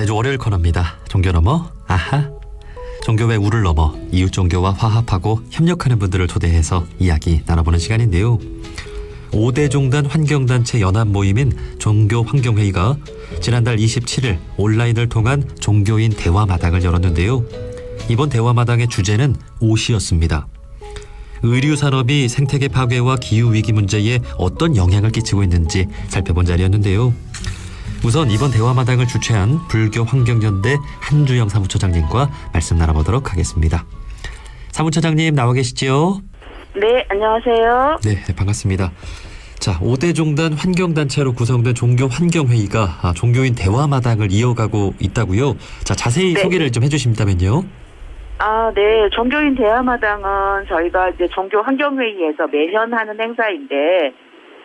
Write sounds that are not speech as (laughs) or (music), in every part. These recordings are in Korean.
매주 월요일 코너입니다. 종교 넘어 아하. 종교의 우를 넘어 이웃 종교와 화합하고 협력하는 분들을 초대해서 이야기 나눠보는 시간인데요. 5대 종단 환경단체 연합 모임인 종교환경회의가 지난달 27일 온라인을 통한 종교인 대화마당을 열었는데요. 이번 대화마당의 주제는 옷이었습니다. 의류 산업이 생태계 파괴와 기후 위기 문제에 어떤 영향을 끼치고 있는지 살펴본 자리였는데요. 우선 이번 대화마당을 주최한 불교 환경연대 한주영 사무처장님과 말씀 나눠보도록 하겠습니다. 사무처장님 나와 계시지요? 네, 안녕하세요. 네, 반갑습니다. 자, 5대 종단 환경단체로 구성된 종교환경회의가 아, 종교인 대화마당을 이어가고 있다고요. 자, 자세히 네. 소개를 좀 해주신다면요. 아, 네. 종교인 대화마당은 저희가 이제 종교 환경회의에서 매년 하는 행사인데,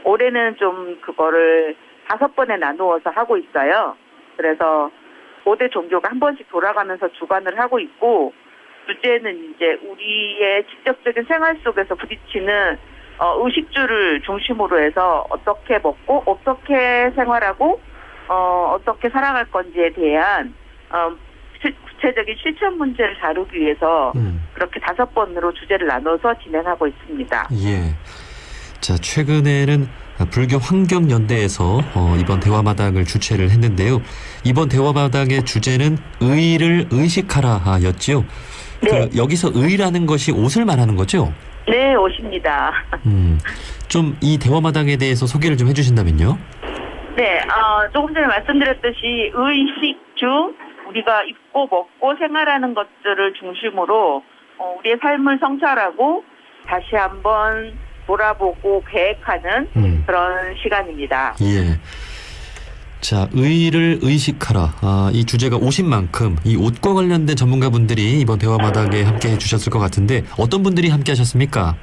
올해는 좀 그거를 다섯 번에 나누어서 하고 있어요. 그래서 5대 종교가 한 번씩 돌아가면서 주관을 하고 있고, 주제는 이제 우리의 직접적인 생활 속에서 부딪히는 어, 의식주를 중심으로 해서 어떻게 먹고, 어떻게 생활하고, 어, 어떻게 살아갈 건지에 대한, 어, 실- 구체적인 실천 문제를 다루기 위해서 음, 그렇게 다섯 번으로 주제를 나눠서 진행하고 있습니다. 예. 자, 최근에는 불교 환경연대에서 어, 이번 대화마당을 주최를 했는데요. 이번 대화마당의 주제는 의를 의식하라였지요. 네. 그 여기서 의라는 것이 옷을 말하는 거죠? 네, 오십니다. (laughs) 음, 좀 이 대화마당에 대해서 소개를 좀 해주신다면요. 네, 어, 조금 전에 말씀드렸듯이 의식 중 우리가 입고 먹고 생활하는 것들을 중심으로 어, 우리의 삶을 성찰하고 다시 한번 돌아보고 계획하는 음, 그런 시간입니다. 예. 자, 의를 의식하라. 아, 이 주제가 옷인 만큼 이 옷과 관련된 전문가분들이 이번 대화마당에 함께 해주셨을 것 같은데 어떤 분들이 함께 하셨습니까?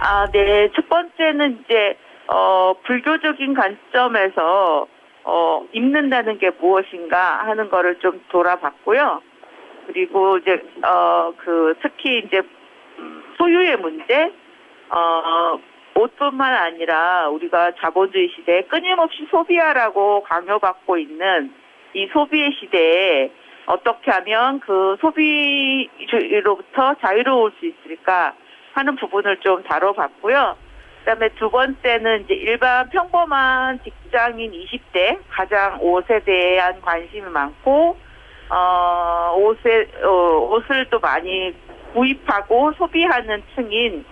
아, 네. 첫 번째는 이제, 어, 불교적인 관점에서, 어, 입는다는 게 무엇인가 하는 거를 좀 돌아봤고요. 그리고 이제, 어, 그, 특히 이제, 음, 소유의 문제, 어, 옷뿐만 아니라 우리가 자본주의 시대에 끊임없이 소비하라고 강요받고 있는 이 소비의 시대에 어떻게 하면 그 소비로부터 자유로울 수 있을까 하는 부분을 좀 다뤄봤고요. 그다음에 두 번째는 이제 일반 평범한 직장인 20대 가장 옷에 대한 관심이 많고 어 옷에 어, 옷을 또 많이 구입하고 소비하는 층인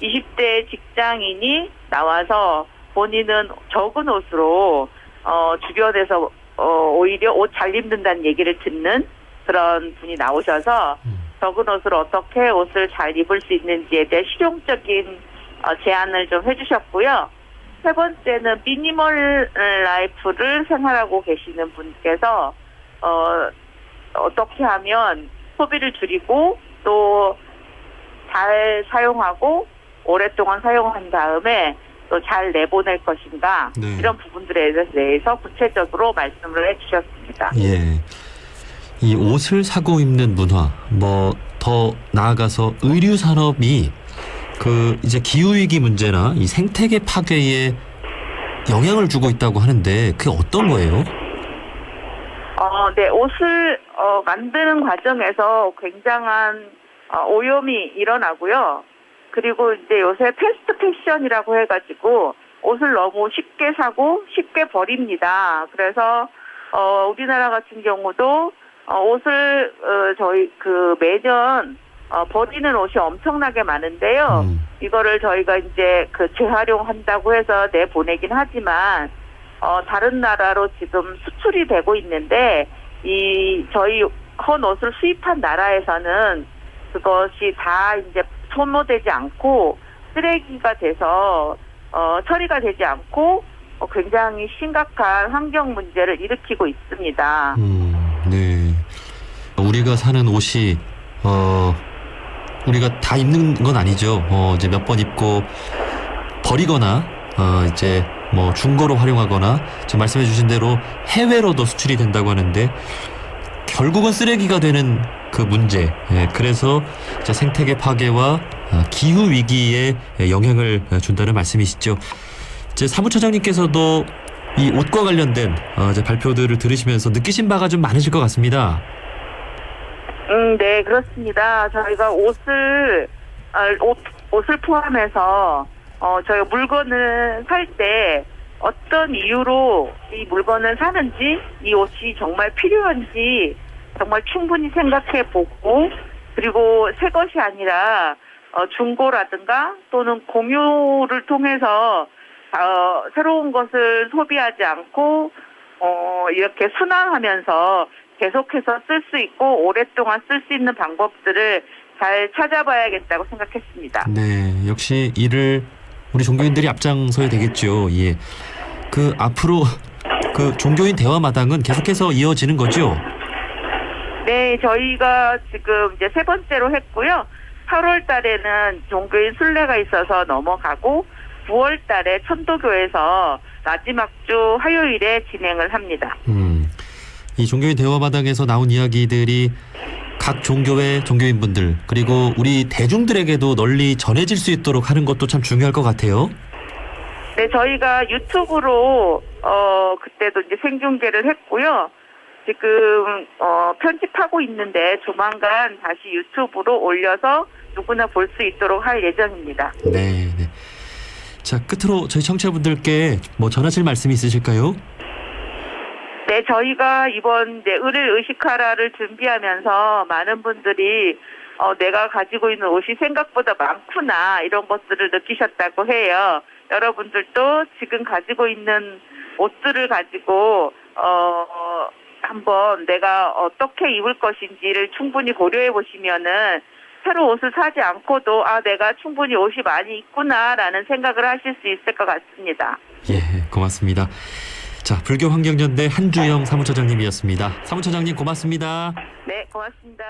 20대 직장인이 나와서 본인은 적은 옷으로 어 주변에서 어 오히려 옷 잘 입는다는 얘기를 듣는 그런 분이 나오셔서 적은 옷을 어떻게 옷을 잘 입을 수 있는지에 대해 실용적인 어, 제안을 좀 해주셨고요. 세 번째는 미니멀 라이프를 생활하고 계시는 분께서 어, 어떻게 하면 소비를 줄이고 또 잘 사용하고 오랫동안 사용한 다음에 또 잘 내보낼 것인가 네. 이런 부분들에 대해서 구체적으로 말씀을 해주셨습니다. 예. 이 옷을 사고 입는 문화, 뭐 더 나아가서 의류 산업이 그 이제 기후 위기 문제나 이 생태계 파괴에 영향을 주고 있다고 하는데 그게 어떤 거예요? 어, 네, 옷을 어, 만드는 과정에서 굉장한 어, 오염이 일어나고요. 그리고 이제 요새 패스트 패션이라고 해가지고 옷을 너무 쉽게 사고 쉽게 버립니다. 그래서 어, 우리나라 같은 경우도 어, 옷을 어, 저희 그 매년 어, 버리는 옷이 엄청나게 많은데요. 음, 이거를 저희가 이제 그 재활용한다고 해서 내보내긴 하지만 어 다른 나라로 지금 수출이 되고 있는데 이 저희 헌 옷을 수입한 나라에서는 그것이 다 이제 소모되지 않고 쓰레기가 돼서 어 처리가 되지 않고 어, 굉장히 심각한 환경 문제를 일으키고 있습니다. 음, 네. 우리가 사는 옷이 어 우리가 다 입는 건 아니죠. 어 이제 몇 번 입고 버리거나 어 이제 뭐 중고로 활용하거나 지금 말씀해 주신 대로 해외로도 수출이 된다고 하는데 결국은 쓰레기가 되는 그 문제. 예, 그래서 생태계 파괴와 아, 기후 위기에 영향을 준다는 말씀이시죠. 이제 사무처장님께서도 이 옷과 관련된 어, 발표들을 들으시면서 느끼신 바가 좀 많으실 것 같습니다. 음, 네, 그렇습니다. 저희가 옷을, 아, 옷, 옷을 포함해서, 어, 저희가 물건을 살 때 어떤 이유로 이 물건을 사는지, 이 옷이 정말 필요한지, 정말 충분히 생각해 보고, 그리고 새 것이 아니라, 어, 중고라든가 또는 공유를 통해서, 어, 새로운 것을 소비하지 않고, 어, 이렇게 순항하면서 계속해서 쓸 수 있고 오랫동안 쓸 수 있는 방법들을 잘 찾아봐야겠다고 생각했습니다. 네, 역시 이를 우리 종교인들이 앞장서야 되겠죠. 예. 그 앞으로 그 종교인 대화 마당은 계속해서 이어지는 거죠. 네, 저희가 지금 이제 세 번째로 했고요. 8월 달에는 종교인 순례가 있어서 넘어가고 9월 달에 천도교에서 마지막 주 화요일에 진행을 합니다. 음. 이 종교인 대화 마당에서 나온 이야기들이 각 종교의 종교인분들 그리고 우리 대중들에게도 널리 전해질 수 있도록 하는 것도 참 중요할 것 같아요. 네, 저희가 유튜브로 어 그때도 이제 생중계를 했고요. 지금 어 편집하고 있는데 조만간 다시 유튜브로 올려서 누구나 볼 수 있도록 할 예정입니다. 네, 네. 자, 끝으로 저희 청취자분들께 뭐 전하실 말씀이 있으실까요? 네, 저희가 이번 이제 을을 의식하라를 준비하면서 많은 분들이 어, 내가 가지고 있는 옷이 생각보다 많구나 이런 것들을 느끼셨다고 해요. 여러분들도 지금 가지고 있는 옷들을 가지고 어, 한번 내가 어떻게 입을 것인지를 충분히 고려해 보시면은 새로 옷을 사지 않고도 아 내가 충분히 옷이 많이 있구나라는 생각을 하실 수 있을 것 같습니다. 예, 고맙습니다. 자, 불교 환경연대 한주영 사무처장님이었습니다. 사무처장님 고맙습니다. 네, 고맙습니다.